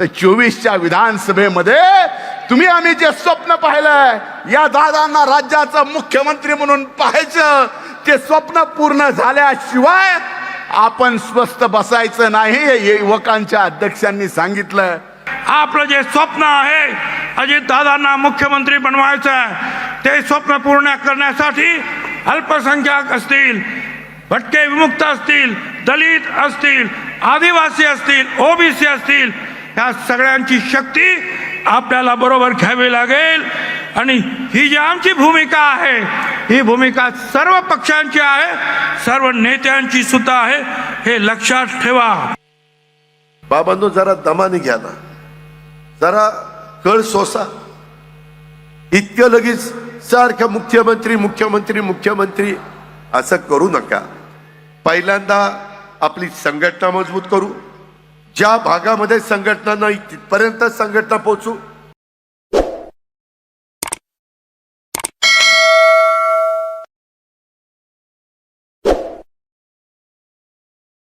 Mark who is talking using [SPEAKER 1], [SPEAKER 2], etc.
[SPEAKER 1] तर चोवीसच्या विधानसभेमध्ये तुम्ही आम्ही जे स्वप्न पाहिलंय या दादांना राज्याचं मुख्यमंत्री म्हणून पाहायचं ते स्वप्न पूर्ण झाल्याशिवाय आपण स्वस्त बसायचं नाही हे युवकांच्या अध्यक्षांनी सांगितलं.
[SPEAKER 2] आपलं जे स्वप्न आहे अजित दादांना मुख्यमंत्री बनवायचं आहे ते स्वप्न पूर्ण करण्यासाठी अल्पसंख्याक असतील भटके विमुक्त असतील दलित असतील आदिवासी असतील ओबीसी असतील या सगळ्यांची शक्ती आपल्याला बरोबर घ्यावी लागेल. आणि ही जी आमची भूमिका आहे ही भूमिका सर्व पक्षांची आहे सर्व नेत्यांची सुद्धा आहे हे लक्षात ठेवा.
[SPEAKER 3] बाबांनो जरा दमाने घ्या ना. जरा कळ सोसा. इतकं लगेच सारखं मुख्यमंत्री मुख्यमंत्री मुख्यमंत्री असं करू नका. पहिल्यांदा आपली संघटना मजबूत करू. ज्या भागामध्ये संघटना नाही तिथपर्यंत संघटना पोचू